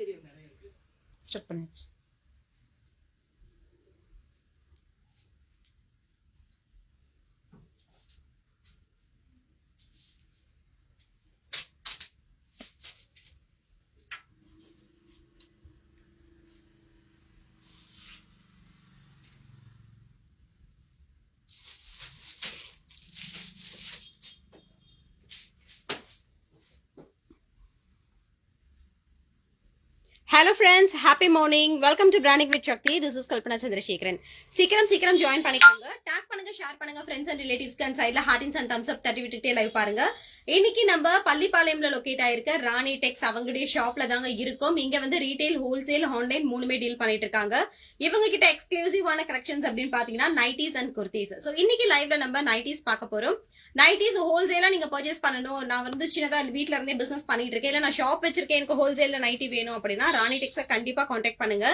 தெரியும் நிறைய ஸ்டெப் பண்ணிச்சு hello friends happy morning welcome to branding with Sakthi this is Kalpana Chandrasekaran சீக்கிரம் சீக்கிரம் ஜாயின் பண்ணிக்கோங்க. டேக் பண்ணுங்க ஷேர் பண்ணுங்க ஃப்ரெண்ட்ஸ் அண்ட் ரிலேட்டிவ்ஸ்க்கு அண்ட் சைடில் ஹார்டின்ஸ் அண்ட் தம்ஸ் அப் தட்டி விட்டுட்டே லைவ் பாருங்க. இன்னைக்கு நம்ம பள்ளிப்பாளையம்ல லொகேட் ஆயிருக்க ராணி டெக்ஸ் அவங்களுடைய ஷாப்ல தாங்க இருக்கும். இங்க வந்து ரீட்டைல் ஹோல்சேல் ஆன்லைன் மூணுமே டீல் பண்ணிட்டு இருக்காங்க. இவங்க கிட்ட எக்ஸ்க்ளூசிவான கலெக்ஷன்ஸ் அப்படின்னு பாத்தீங்கன்னா நைட்டிஸ் அண்ட் குர்த்திஸ் ஸோ இன்னைக்கு லைவ்ல நம்ம நைட்டிஸ் பார்க்க போறோம். நைட்டிஸ் ஹோல்சேலா நீங்க பர்ச்சேஸ் பண்ணணும். நான் வந்து சின்னதா வீட்ல இருந்தே பிசினஸ் பண்ணிட்டு இருக்கேன். இல்ல நான் ஷாப் வச்சிருக்கேன். எனக்கு ஹோல்சேல்ல நைட்டி வேணும் அப்படின்னா ராணி டெக்ஸை கண்டிப்பா காண்டாக்ட் பண்ணுங்க.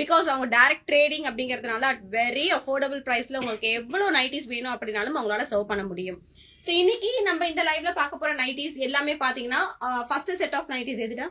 பிகாஸ் அவங்க டைரக்ட் ட்ரேடிங் அப்படிங்கறதுனால அட் வெரி அஃபோர்டபுள் பிரைஸ்ல உங்களுக்கு எவ்வளவு நைட்டிஸ் வேணும் அப்படின்னாலும் அவங்களால சர்வ் பண்ண முடியும். சோ இன்னைக்கு நம்ம இந்த லைவ்ல பார்க்க போற நைட்டிஸ் எல்லாமே பாத்தீங்கன்னா ஃபர்ஸ்ட் செட் ஆஃப் நைட்டிஸ் எதுடா?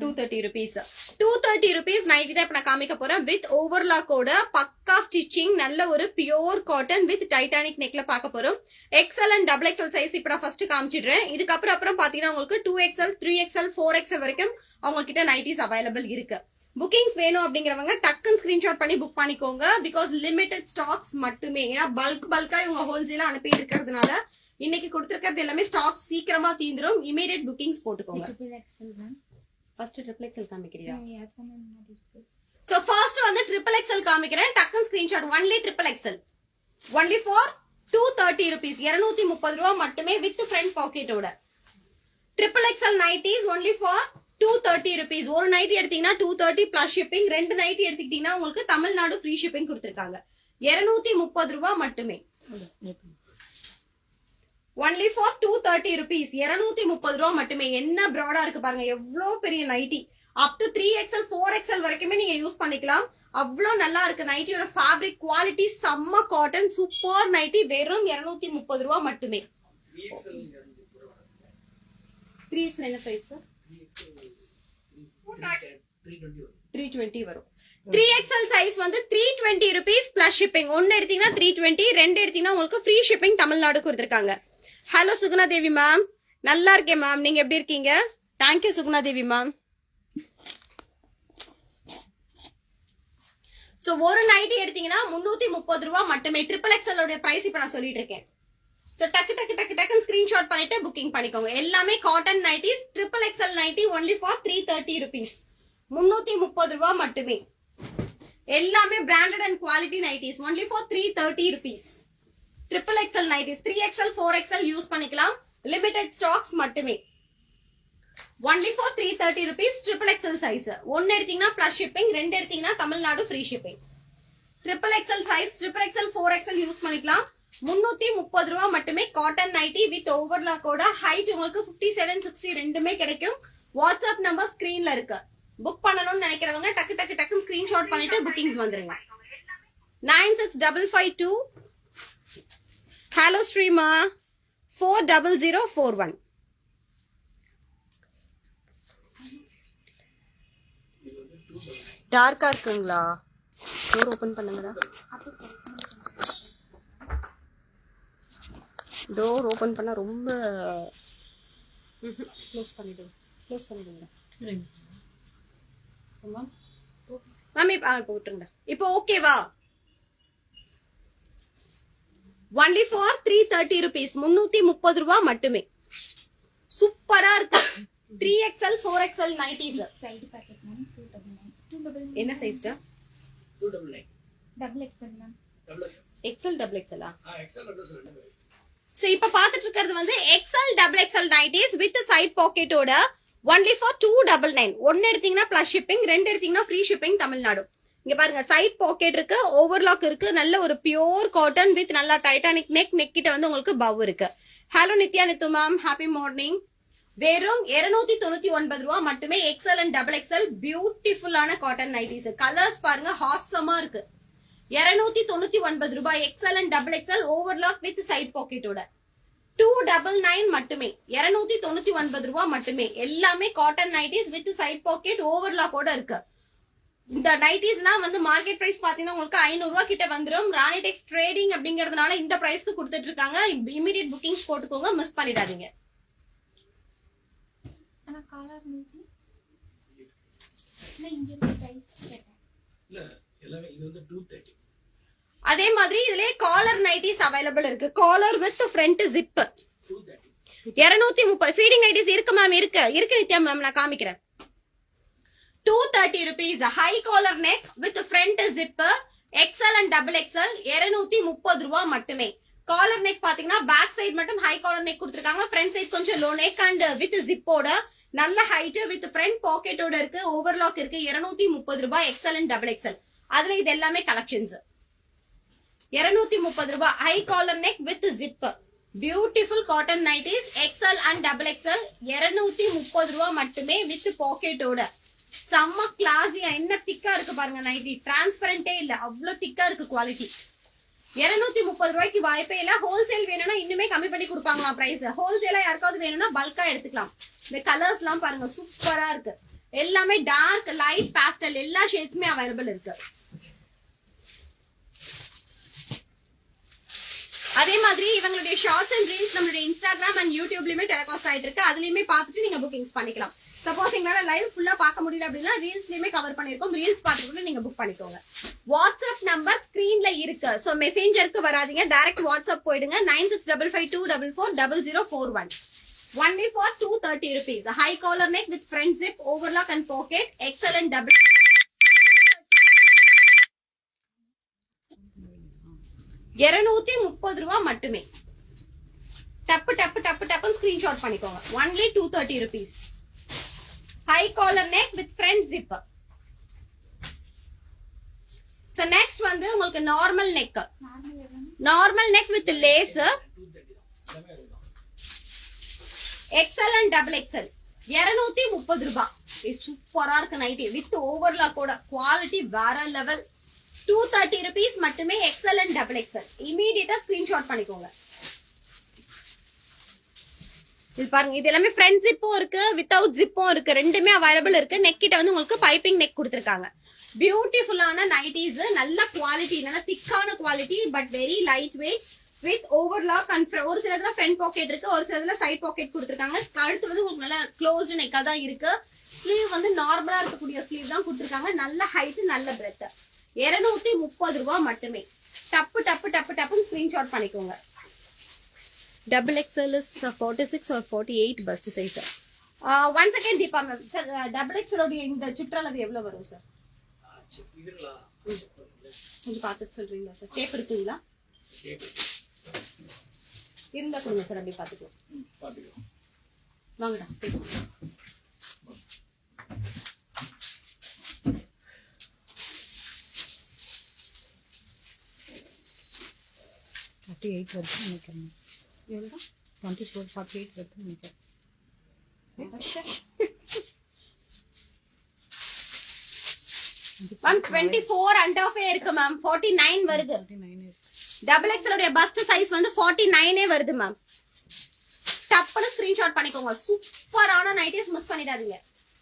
Two thirty rupees two thirty rupees nightie தான் இப்ப நான் காமிக்க போறேன். வித் ஓவர்லாக்கோட பக்கா ஸ்டிச்சிங் நல்ல ஒரு பியோர் காட்டன் வித் டைட்டானிக் நெக்ல பார்க்க போறோம். XL and double XL size இப்ப நான் ஃபர்ஸ்ட் காமிச்சிடுறேன். இதுக்கப்புறம் அப்புறம் பாத்தீங்கன்னா உங்களுக்கு two XL three XL four XL வரைக்கும் அவங்க கிட்ட நைட்டிஸ் அவைலபிள் இருக்கு. புக்கிங்ஸ் வேணும் அப்படிங்கிறவங்க டக்குன்னு ஸ்கிரீன்ஷாட் பண்ணி புக் பண்ணிக்கோங்க. பிகாஸ் லிமிடெட் ஸ்டாக்ஸ் மட்டுமே. ஏன்னா பல்க் பல்கா இவங்க ஹோல்சேலா அனுப்பிட்டு இருக்கிறதுனால இன்னைக்கு கொடுத்துருக்கிறது எல்லாமே ஸ்டாக் சீக்கிரமா தீந்துரும். இமீடியட் புக்கிங்ஸ் போட்டுக்கோங்க. ஃபர்ஸ்ட் ட்ரிபிள் எக்ஸல் காமிக்கிறியா? சோ ஃபர்ஸ்ட் வந்து ட்ரிபிள் எக்ஸல் காமிக்கிறேன். டக்குன்னு screenshot only triple XL only for two thirty rupees இருநூத்தி முப்பது ரூபா மட்டுமே with front பாக்கெட்டோட triple XL nighties only for two thirty rupees ஒரு நைட்டி எடுத்தீங்கன்னா டூ தேர்ட்டி பிளஸ் ஷிப்பிங் ரெண்டு நைட்டி எடுத்துக்கிட்டீங்கன்னா உங்களுக்கு தமிழ்நாடு ஃப்ரீ ஷிப்பிங் கொடுத்துருக்காங்க. இருநூத்தி முப்பது ரூபா மட்டுமே. Only for two thirty rupees இருநூத்தி முப்பது ரூபா மட்டுமே. என்ன ப்ராடா இருக்கு பாருங்க. எவ்வளவு பெரிய nightie up to three XL four XL வரைக்குமே நீங்க யூஸ் பண்ணிக்கலாம். அவ்வளோ நல்லா இருக்கு. நைட்டியோட ஃபேப்ரிக் குவாலிட்டி செம்ம காட்டன் சூப்பர் நைட்டி வெறும் இருநூத்தி முப்பது ரூபா மட்டுமே. த்ரீ எக்ஸல் என்ன பிரைஸ் எக்ஸல் த்ரீ டுவெண்ட்டி வரும். த்ரீ எக்ஸ்எல் சைஸ் வந்து three twenty rupees plus shipping ஒன்னு எடுத்தீங்கன்னா த்ரீ டுவெண்ட்டி ரெண்டு எடுத்தீங்கன்னா உங்களுக்கு ஃப்ரீ ஷிப்பிங் தமிழ்நாடு கொடுத்துருக்காங்க. ஹலோ சுகுணா தேவி மேம் நல்லா இருக்கேன் மேம் நீங்க எப்படி இருக்கீங்க? Thank you Suguna Devi ma'am so ஒரு நைட்டி எடுத்தீங்கன்னா முன்னூத்தி முப்பது ரூபா மட்டுமே. ட்ரிபிள் எக்ஸலோட பிரைஸ் இப்போ நான் சொல்லிட்டு இருக்கேன். ஸோ டக்கு டக்கு டக்கு டக்குன்னு ஸ்க்ரீன்ஷாட் பண்ணிட்டு புக்கிங் பண்ணிக்கோங்க. எல்லாமே cotton nighties triple XL nightie only for three thirty rupees முன்னூத்தி முப்பது ரூபா மட்டுமே. எல்லாமே branded and quality nighties only for three thirty rupees triple XL nighties three XL four XL use பண்ணிக்கலாம். லிமிடெட் ஸ்டாக்ஸ் மட்டுமே. Only for three thirty rupees triple XL size ஒன்னு எடுத்தீங்கன்னா plus shipping ரெண்டு எடுத்தீங்கன்னா Tamil Nadu free shipping triple XL size triple XL four XL use பண்ணிக்கலாம். முன்னூத்தி முப்பது ரூபா மட்டுமே காட்டன் நைட்டி வித் ஓவர்லாக்கோட ஹைட் உங்களுக்கு பிப்டி செவன் சிக்ஸ்டி ரெண்டுமே கிடைக்கும். வாட்ஸ்அப் நம்பர் ஸ்கிரீன்ல இருக்கு. புக் பண்ணணும்னு நினைக்கிறவங்க டக்கு டக்கு டக்குன்னு ஸ்கிரீன்ஷாட் பண்ணிட்டு புக்கிங்ஸ் வந்துருங்க. Nine six double five two hello Shrima four double zero four one டார்க்கா இருக்குங்களா? டோர் ஓபன் பண்ணுங்கடா. டோர் ஓபன் பண்ணா ரொம்ப க்ளோஸ் பண்ணிடுங்க. க்ளோஸ் பண்ணிடுங்க. மேம் இப்போ இப்போ விட்டுருங்க. இப்போ ஓகேவா only for three thirty rupees முன்னூத்தி முப்பது ரூபா மட்டுமே. சூப்பரா இருக்கு. Three XL four XL nighties side pocket ma'am two double nine two double என்ன சைஸ்டா two? Double nine double XL ma'am XL double எக்ஸ்எல்லா so இப்ப பாத்துட்டு இருக்கிறது வந்து XL double XL nighties with side பாக்கெட்டோட only for two double nine ஒன்னு எடுத்தீங்கன்னா plus shipping ரெண்டு எடுத்தீங்கன்னா free shipping Tamil Nadu. இங்க பாருங்க சைட் பாக்கெட் இருக்கு ஓவர்லாக் இருக்கு நல்ல ஒரு பியோர் காட்டன் வித் நல்லா டைட்டானிக் நெக் நெக் கிட்ட வந்து உங்களுக்கு பவ் இருக்கு. Hello Nithya Nithu ma'am happy morning வெறும் 299 தொண்ணூத்தி ஒன்பது ரூபா மட்டுமே எக்ஸ்எல் அண்ட் டபுள் எக்ஸ்எல் பியூட்டிஃபுல்லான காட்டன் நைட்டிஸ் கலர்ஸ் பாருங்க ஹாசமா இருக்கு. 299 தொண்ணூத்தி ஒன்பது ரூபாய் XL and double XL overlock with side பாக்கெட்டோட two double nine மட்டுமே இருநூத்தி தொண்ணூத்தி ஒன்பது ரூபாய் மட்டுமே எல்லாமே cotton nighties with side pocket ஓவர்லாக்கோட இருக்கு. இந்த நைட்டிஸ்லாம் வந்து மார்க்கெட் பிரைஸ் பாத்தீங்கன்னா உங்களுக்கு ஐநூறு ரூபாய் கிட்ட வந்துரும். ராணி டெக்ஸ் ட்ரேடிங் அப்படிங்கறதுனால இந்த பிரைஸ்க்கு கொடுத்துட்டு இருக்காங்க. இமீடியட் புக்கிங்ஸ் போட்டுக்கோங்க. மிஸ் பண்ணிடாதீங்க. அதே மாதிரி இதுலயே காலர் நைட்டிஸ் அவைலபிள் இருக்கு. காலர் வித் ஃப்ரண்ட் ஜிப் இருநூத்தி முப்பது. ஃபீடிங் நைட்டிஸ் இருக்கு மேம் இருக்கு. இருக்கு நித்யா மேம் நான் காமிக்கிறேன். Two thirty rupees high collar neck with front zip XL and double XL இருநூத்தி முப்பது ரூபா மட்டுமே. காலர் நெக் பாத்தீங்கன்னா பேக் சைடு மட்டும் ஹை காலர் நெக் கொடுத்துருக்காங்க. ஃப்ரண்ட் சைடு கொஞ்சம் லோ நெக் அண்ட் வித் ஜிப்போட நல்ல ஹைட் வித் ஃப்ரண்ட் பாக்கெட்டோட இருக்கு ஓவர்லாக் இருக்கு இருநூத்தி முப்பது ரூபாய் எக்ஸ்எல் அண்ட் டபுள் எக்ஸ்எல் அதுல இது எல்லாமே கலெக்ஷன்ஸ் இருநூத்தி முப்பது ரூபாய் high collar neck with zip beautiful cotton nighties XL and double XL இருநூத்தி முப்பது ரூபா மட்டுமே வித் பாக்கெட்டோட செம்ம கிளாஸியா என்ன திக்கா இருக்கு பாருங்க நைட்டி டிரான்ஸ்பரண்டே இல்ல அவ்வளவு திக்கா இருக்கு குவாலிட்டி இருநூத்தி முப்பது ரூபாய்க்கு வாய்ப்பே இல்ல. ஹோல்சேல் வேணும்னா இன்னுமே கம்மி பண்ணி கொடுப்பாங்களாம் பிரைஸ் ஹோல்சேலா யாருக்காவது வேணும்னா பல்கா எடுத்துக்கலாம். இந்த கலர்ஸ் எல்லாம் பாருங்க சூப்பரா இருக்கு. எல்லாமே டார்க் லைட் பாஸ்டல் எல்லா ஷேட்ஸுமே அவைலபிள் இருக்கு. அதே மாதிரி இவங்களுடைய ஷார்ட்ஸ் அண்ட் ரீல்ஸ் நம்மளுடைய இன்ஸ்டாகிராம் அண்ட் யூடியூப்லயுமே டெலிகாஸ்ட் ஆயிட்டு இருக்கு. அதுலயுமே பார்த்துட்டு நீங்க புக்கிங்ஸ் பண்ணிக்கலாம். சப்போஸ் எங்களால் லைவ் ஃபுல்லாக பார்க்க முடியல அப்படின்னா ரீல்ஸ்லேயுமே கவர் பண்ணிருக்கோம். ரீல்ஸ் பார்த்துட்டு கூட புக் பண்ணிக்கோங்க. வாட்ஸ்அப் நம்பர் ஸ்க்ரீனில் இருக்கு. ஸோ மெசேஞ்சருக்கு வராதீங்க. டைரக்ட் வாட்ஸ்அப் போயிடுங்க. Nine six double five two double four double zero four one only for two thirty rupees high collar neck with front zip overlock and pocket excellent double இருநூத்தி முப்பது ரூபா மட்டுமே. டப்பு டப்பு டப்பு டப்புன்னு ஸ்கிரீன்ஷாட் பண்ணிக்கோங்க. Only two thirty rupees high collar neck with front zip so next வந்து உங்களுக்கு normal neck normal neck with lace two XL and double XL இருநூத்தி முப்பது ரூபாய். சூப்பரா இருக்கு நைட்டி வித் ஓவர்லாக்கோட குவாலிட்டி வேற லெவல் டூ தேர்ட்டி ருபீஸ் மட்டுமே எக்ஸல் அண்ட் டபுள் எக்ஸல் இமீடியட்டா ஸ்கிரீன்ஷாட் பண்ணிக்கோங்க. இது பாருங்க இது எல்லாமே ஃப்ரண்ட் ஜிப்பும் இருக்கு வித்தவுட் ஜிப்பும் இருக்கு ரெண்டுமே அவைலபிள் இருக்கு. நெக் கிட்ட வந்து உங்களுக்கு பைப்பிங் நெக் கொடுத்துருக்காங்க. பியூட்டிஃபுல்லான நைட்டிஸ் நல்ல குவாலிட்டி நல்ல திக்கான quality but very light weight with overlock and ஒரு சிலதுல ஃப்ரண்ட் பாக்கெட் இருக்கு ஒரு சில இதில் சைட் பாக்கெட் கொடுத்துருக்காங்க. கழுத்து வந்து உங்களுக்கு நல்ல க்ளோஸ்ட் நெக்கா தான் இருக்கு. ஸ்லீவ் வந்து நார்மலா இருக்கக்கூடிய ஸ்லீவ் தான் கொடுத்துருக்காங்க. நல்ல ஹைட் நல்ல பிரெத் இருநூத்தி முப்பது ரூபா மட்டுமே. டப்பு டப்பு டப்பு டப்புன்னு ஸ்கிரீன்ஷாட் பண்ணிக்கோங்க. Double XL is forty six or forty eight bust size one second Deepa ma'am sir double எக்ஸ்எலோடைய இந்த சுற்றளவு எவ்வளவு வரும் சார் சரி. கொஞ்சம் பார்த்துட்டு சொல்றீங்களா சார் டேப் இருக்குங்களா கேக்கு. இருந்தா கொடுங்க சார் அப்படி பார்த்துக்கலாம் வாங்கடா. ஃபார்ட்டி எயிட் வரைக்கும் நினைக்கிறேன் எவ்வளோ டுவெண்ட்டி ஃபோர் ஃபார்ட்டி எயிட் வரைக்கும் நினைக்கிறேன் ma'am twenty four and half இருக்கு மேம் ஃபார்ட்டி நைன் வருது ஃபார்ட்டி நைன் டபுள் எக்ஸலோடைய பஸ்ட் சைஸ் வந்து ஃபார்ட்டி நைனே வருது மேம் டப்புன்னு ஸ்கிரீன்ஷாட் பண்ணிக்கோங்க. சூப்பரான நைட்டிஸ் மிஸ் பண்ணிடாதீங்க.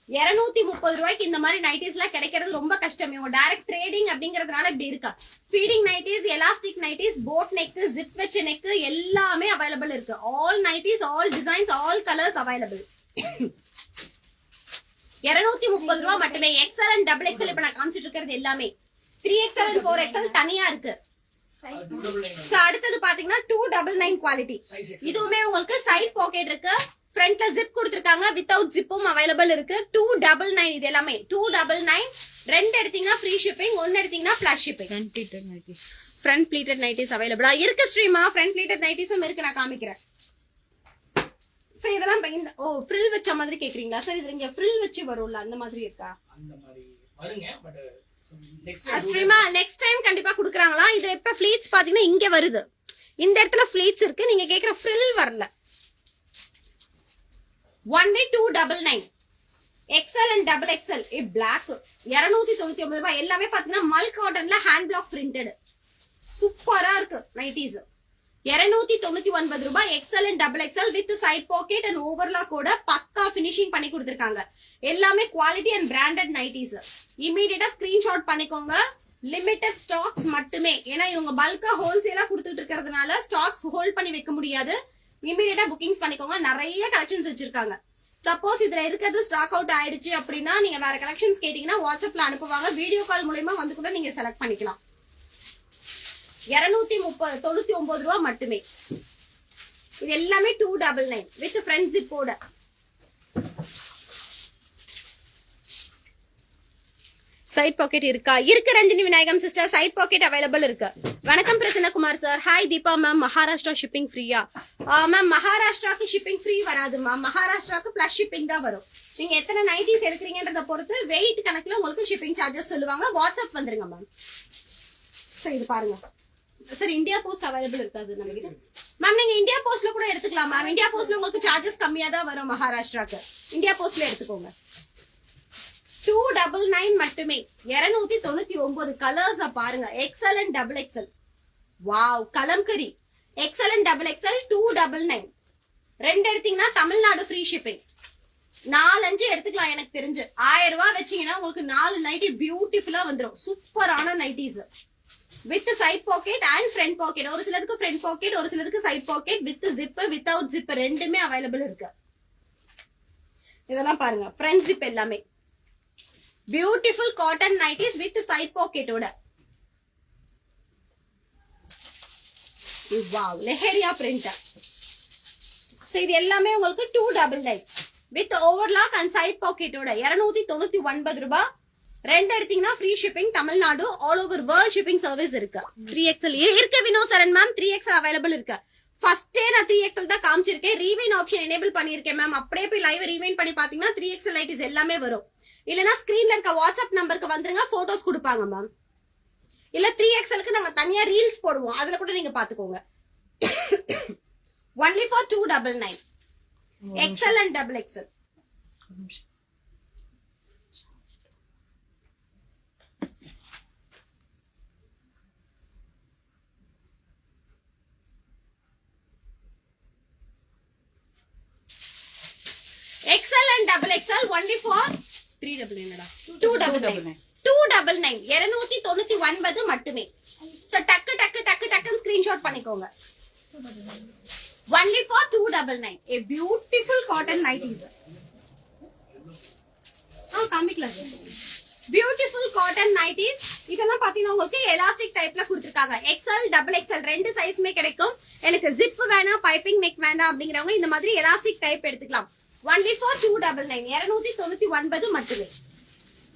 இருநூத்தி முப்பது ரூபாய்க்கு இந்த மாதிரி நைட்டிஸ்லாம் கிடைக்கிறது ரொம்ப கஷ்டம். இவங்க டைரக்ட் ட்ரேடிங் அப்படிங்கறதுனால இப்படி இருக்கா? Feeding nighties elastic nighties boat neck zip வச்ச நெக் எல்லாமே அவைலபிள் இருக்கு. All nighties all designs all colours available இருநூத்தி முப்பது ரூபா மட்டுமே. எக்ஸல் அண்ட் டபுள் எக்ஸல் இப்ப நான் காமிச்சிட்டு இருக்கிறது எல்லாமே. Three XL and four XL தனியா இருக்கு. சோ அடுத்தது பாத்தீங்கன்னா டூ டபுள் நைன் குவாலிட்டி. இதுவுமே உங்களுக்கு சைட் பாக்கெட் இருக்கு. ஃப்ரண்ட்ல ஜிப் கொடுத்துருக்காங்க. வித்தவுட் ஜிப்பும் அவைலபிள் இருக்கு. டூ டபுள் நைன் இது எல்லாமே. டூ டபுள் நைன் ரெண்டு எடுத்தீங்கன்னா ஃப்ரீ ஷிப்பிங் ஒன்னு எடுத்தீங்கன்னா plus shipping front pleated nighties அவைலபிளா இருக்கு ஸ்ட்ரீமா ஃப்ரண்ட் ப்ளீட்டட் நைட்டிஸும் இருக்கு. நான் காமிக்கிறேன். சோ இதெல்லாம் இந்த ஓ ஃப்ரில் வச்ச மாதிரி கேக்குறீங்களா? சார் இது இங்க ஃப்ரில் வச்சு வரும்ல அந்த மாதிரி இருக்கா? அந்த மாதிரி வருங்க பட் நெக்ஸ்ட் ஸ்ட்ரீமா நெக்ஸ்ட் டைம் கண்டிப்பா குடுக்குறாங்களா? இது இப்ப ஃபிளீட்ஸ் பாத்தீங்கன்னா இங்க வருது. இந்த இடத்துல ஃபிளீட்ஸ் இருக்கு. நீங்க கேக்குற ஃப்ரில் வரல. Only two double nine XL and double XL a black இரநூத்தி தொண்ணூத்தி ஒன்பது ரூபாய். எல்லாமே பாத்தீங்கன்னா மல் காட்டன்ல ஹேண்ட் பிளாக் பிரிண்டட் சூப்பரா இருக்கு நைட்டிஸ் இருநூத்தி தொண்ணூத்தி ஒன்பது ரூபாய் XL and double XL with side pocket and overlock கூட பக்கா ஃபினிஷிங் பண்ணி கொடுத்துருக்காங்க. எல்லாமே குவாலிட்டி அண்ட் பிராண்டட் நைட்டிஸ் இமீடியட்டா ஸ்கிரீன்ஷாட் பண்ணிக்கோங்க. லிமிடெட் ஸ்டாக்ஸ் மட்டுமே. ஏன்னா இவங்க பல்கா ஹோல்சேலா கொடுத்துட்டு இருக்கிறதுனால ஸ்டாக்ஸ் ஹோல்ட் பண்ணி வைக்க முடியாது. இமீடியட்டா புக்கிங்ஸ் பண்ணிக்கோங்க. நிறைய கலெக்ஷன்ஸ் வச்சிருக்காங்க. சப்போஸ் இதுல இருக்கிறது ஸ்டாக் அவுட் ஆயிடுச்சு அப்படின்னா நீங்க வேற கலெக்ஷன்ஸ் கேட்டீங்கன்னா வாட்ஸ்அப்ல அனுப்புவாங்க. வீடியோ கால் மூலயமா வந்து கூட நீங்க செலக்ட் பண்ணிக்கலாம். இருநூத்தி முப்பது தொண்ணூத்தி ஒன்பது ரூபா மட்டுமே. இது எல்லாமே two double nine with front ஜிப்போட side pocket இருக்கா? இருக்கு Ranjini Vinayagam sister side pocket available இருக்கு. வணக்கம் Prasannakumar sir hi Deepa ma'am Maharashtra shipping ஃப்ரீயா மேம் மகாராஷ்டிராக்கு ஷிப்பிங் ஃப்ரீ வராது மேம் மகாராஷ்டிராக்கு பிளஸ் ஷிப்பிங் தான் வரும். நீங்க எத்தனை நைட்டிஸ் எடுக்கிறீங்கன்றத பொறுத்து வெயிட் கணக்குல உங்களுக்கு ஷிப்பிங் சார்ஜஸ் சொல்லுவாங்க. வாட்ஸ்அப் வந்துருங்க மேம் சார் இது பாருங்க. சார் இந்தியா போஸ்ட் அவைலபிள் இருக்காது நம்ம கிட்ட மேம் நீங்க இந்தியா போஸ்ட்ல கூட எடுத்துக்கலாம் மேம் இந்தியா போஸ்ட்ல உங்களுக்கு சார்ஜஸ் கம்மியா தான் வரும் மகாராஷ்டிராக்கு இந்தியா போஸ்ட்ல எடுத்துக்கோங்க. டூ டபுள் நைன் மட்டுமே. இருநூத்தி தொண்ணூத்தி ஒன்பது கலர்ஸ் பாருங்க. XL and double XL wow kalamkari XL and double XL two double nine ரெண்டு எடுத்தீங்கன்னா தமிழ்நாடு ஃப்ரீ ஷிப்பிங் நாலஞ்சு எடுத்துக்கலாம் எனக்கு தெரிஞ்சு. ஆயிரம் ரூபாய் வச்சீங்கன்னா உங்களுக்கு நாலு நைட்டி பியூட்டிஃபுல்லா வந்துடும் சூப்பரான nighties with side pocket and front pocket ஒரு சிலருக்கு ஃப்ரண்ட் பாக்கெட் ஒரு சிலருக்கு side pocket with zip without zip ரெண்டுமே அவைலபிள் இருக்கு. இதெல்லாம் பாருங்க. ஃப்ரண்ட் ஜிப் எல்லாமே. Beautiful cotton nighties with side பாக்கெட்டோட wow leheriya print so இது எல்லாமே உங்களுக்கு two double nine with overlock and side பாக்கெட்டோட இரநூத்தி தொண்ணூத்தி ஒன்பது ரூபாய் ரெண்டு எடுத்தீங்கன்னா free shipping Tamil Nadu all over world shipping service இருக்கு. த்ரீ எக்ஸ்எல் இருக்கு Vino Charan ma'am three XL available இருக்கு. ஃபர்ஸ்டே நான் த்ரீ எக்ஸ்எல் தான் காமிச்சிருக்கேன். ரீவைன் ஆப்ஷன் எனேபிள் பண்ணியிருக்கேன் மேம் அப்படியே போய் லைவ் ரீவைன் பண்ணி பாத்தீங்கன்னா த்ரீ எக்ஸ்எல் லைட்டிஸ் எல்லாமே வரும். இல்லனா ஸ்கிரீன்ல இருக்க வாட்ஸ்அப் நம்பருக்கு வந்துருங்க போட்டோஸ் கொடுப்பாங்க மேம் இல்ல த்ரீ எக்ஸ்எல்க்கு நாங்க தனியா ரீல்ஸ் போடுவோம். அதுல கூட நீங்க பாத்துக்கோங்க. Only for two double nine XL and double நிமிஷம். XL and double XL only for three double நைன்டா two double double nine. Two double nine இருநூத்தி தொண்ணூத்தி ஒன்பது மட்டுமே. சோ டக்கு டக்கு டக்கு டக்குன்னு ஸ்கிரீன்ஷாட் பண்ணிக்கோங்க. Only for two double nine a beautiful cotton nighties ஆ காமிக்கலாம் பியூட்டிஃபுல் காட்டன் நைட்டிஸ் இதெல்லாம் பாத்தீங்கன்னா உங்களுக்கு எலாஸ்டிக் டைப்ல கொடுத்துருக்காங்க. எக்ஸ்எல் டபுள் எக்ஸ்எல் ரெண்டு சைஸ்மே கிடைக்கும். எனக்கு ஜிப் வேணாம் பைப்பிங் நெக் வேண்டாம் அப்படிங்கிறவங்க இந்த மாதிரி எலாஸ்டிக் டைப் எடுத்துக்கலாம். Only for two double nine இரநூத்தி தொண்ணூத்தி ஒன்பது மட்டுமே.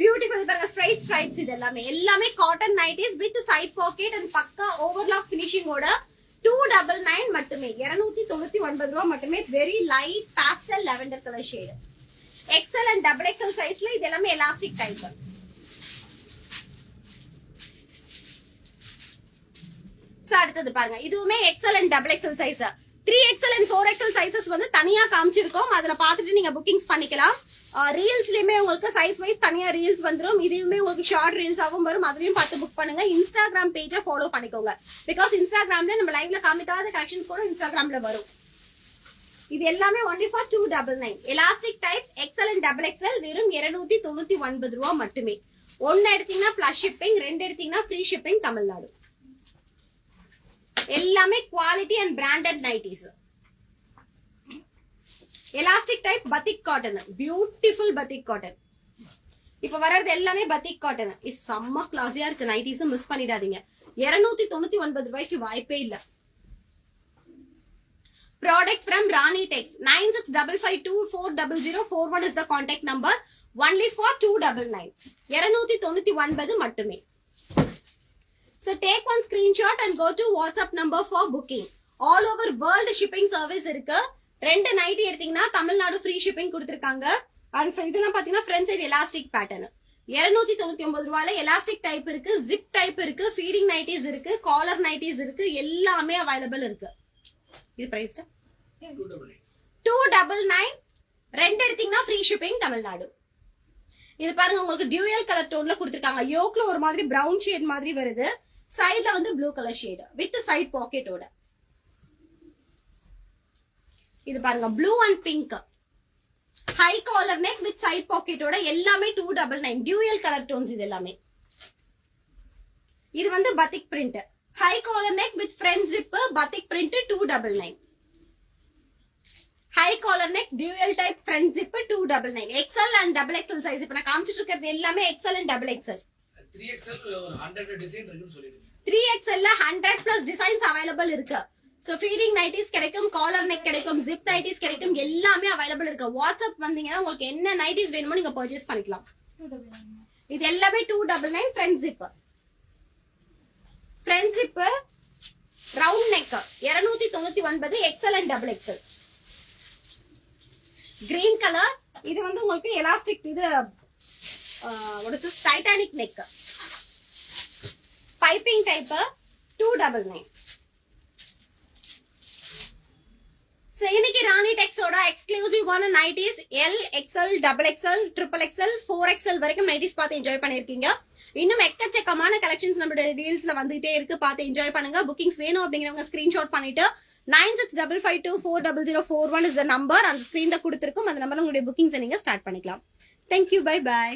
பியூட்டிஃபுல் பாருங்க ஸ்ட்ரைட் ஸ்ட்ரைப்ஸ் இது எல்லாமே. எல்லாமே cotton nighties with side pocket and பக்கா ஓவர்லாக் ஃபினிஷிங்கோட டூ டபுள் நைன் மட்டுமே. இரநூத்தி தொண்ணூத்தி ஒன்பது ரூபா மட்டுமே. Very light pastel lavender colour shade XL and double XL சைஸ்ல இது எல்லாமே எலாஸ்டிக் டைப் சோ அடுத்தது பாருங்க. இதுவுமே XL and double XL size three XL and four XL sizes வந்து தனியா காமிச்சிருக்கோம். அதுல பாத்துட்டு நீங்க புக்கிங்ஸ் பண்ணிக்கலாம். ரீல்ஸ்லயுமே உங்களுக்கு சைஸ் வைஸ் தனியா ரீல்ஸ் வந்துரும். இதுவுமே உங்களுக்கு ஷார்ட் ரீல்ஸாகவும் வரும். அதுலயும் பார்த்து புக் பண்ணுங்க. இன்ஸ்டாகிராம் பேஜை ஃபாலோ பண்ணிக்கோங்க. பிகாஸ் இன்ஸ்டாகிராம்ல நம்ம லைவ்ல காமிக்காத கலெக்ஷன்ஸ் கூட இன்ஸ்டாகிராம்ல வரும். இது எல்லாமே only for two double nine elastic type XL and double XL வெறும் இருநூத்தி தொண்ணூத்தி ஒன்பது ரூபா மட்டுமே. ஒன்னு எடுத்தீங்கன்னா பிளஸ் ஷிப்பிங் ரெண்டு எடுத்தீங்கன்னா ஃப்ரீ ஷிப்பிங் தமிழ்நாடு. எல்லாமே quality and branded nighties elastic type batik cotton beautiful batik cotton இப்ப வர்றது எல்லாமே பத்திக் காட்டன் இது செம்ம கிளாஸியா இருக்கு. நைட்டிஸ் மிஸ் பண்ணிடாதீங்க. இருநூத்தி தொண்ணூத்தி ஒன்பது ரூபாய்க்கு வாய்ப்பே இல்ல. Product from Rani Tex nine six double five two four double zero four one is the contact number only for two double nine இருநூத்தி தொண்ணூத்தி ஒன்பது மட்டுமே. So take one screenshot and go to WhatsApp number for booking. All over world shipping service இருக்கு. ரெண்டு nighty எடுத்தீங்கன்னா Tamil Nadu free shipping கொடுத்துருக்காங்க. And இதெல்லாம் பாத்தீங்கன்னா ஃப்ரண்ட் சைடு எலாஸ்டிக் பேட்டர்ன் இருநூத்தி தொண்ணூத்தி ஒன்பது ரூபாயில எலாஸ்டிக் டைப் இருக்கு ஜிப் டைப் இருக்கு ஃபீடிங் நைட்டிஸ் இருக்கு காலர் நைட்டிஸ் இருக்கு எல்லாமே அவைலபிள் இருக்கு. இது பிரைஸ் டூ? டபுள் நைன் ரெண்டு எடுத்தீங்கன்னா ஃப்ரீ ஷிப்பிங் தமிழ்நாடு. இது பாருங்க உங்களுக்கு டியூயல் கலர் டோன்ல கொடுத்துருக்காங்க. யோக்ல ஒரு மாதிரி பிரவுன் ஷேட் மாதிரி வருது. சைட்ல வந்து blue colour shade with side பாக்கெட்டோட இது பாருங்க blue and pink high collar neck with side பாக்கெட்டோட எல்லாமே two double nine dual colour tones இது எல்லாமே. இது வந்து batik print high collar neck with front zip batik print two double nine high collar neck dual type front zip two double nine XL and double XL size இப்ப நான் காமிச்சிட்டு இருக்கிறது எல்லாமே XL and double XL three XL ஒரு hundred design இருக்குன்னு சொல்லிடுங்க three எக்ஸ்எல்ல hundred plus designs available இருக்கு. ஸோ ஃபீடிங் நைட்டிஸ் கிடைக்கும் காலர் நெக் கிடைக்கும் ஜிப் நைட்டிஸ் கிடைக்கும் எல்லாமே அவைலபிள் இருக்கு. வாட்ஸ்அப் வந்தீங்கன்னா உங்களுக்கு என்ன நைட்டிஸ் வேணுமோ நீங்க பர்ச்சேஸ் பண்ணிக்கலாம். இது எல்லாமே two double nine front zip front zip round neck இருநூத்தி தொண்ணூத்தி ஒன்பது XL and double XL green colour இது வந்து உங்களுக்கு எலாஸ்டிக் இது Titanic neck piping neck. Two double nine so இன்னைக்கு ராணி டெக்ஸோட எக்ஸ்க்ளூசிவான nighties L XL double XL triple XL four XL வரைக்கும் நைட்டிஸ் பார்த்து என்ஜாய் பண்ணிருக்கீங்க இன்னும் எக்கச்சக்கமான கலெக்ஷன்ஸ் நம்மளுடைய டீல்ஸ்ல வந்துகிட்டே இருக்கு. பார்த்து என்ஜாய் பண்ணுங்க. புக்கிங்ஸ் வேணும் அப்படிங்கிறவங்க ஸ்கிரீன்ஷாட் பண்ணிட்டு nine six double five two four double zero four one is the number அந்த ஸ்கிரீன்ல கொடுத்துருக்கும். அந்த நம்பர் உங்களுடைய புக்கிங்ஸை நீங்க ஸ்டார்ட் பண்ணிக்கலாம். Thank you bye by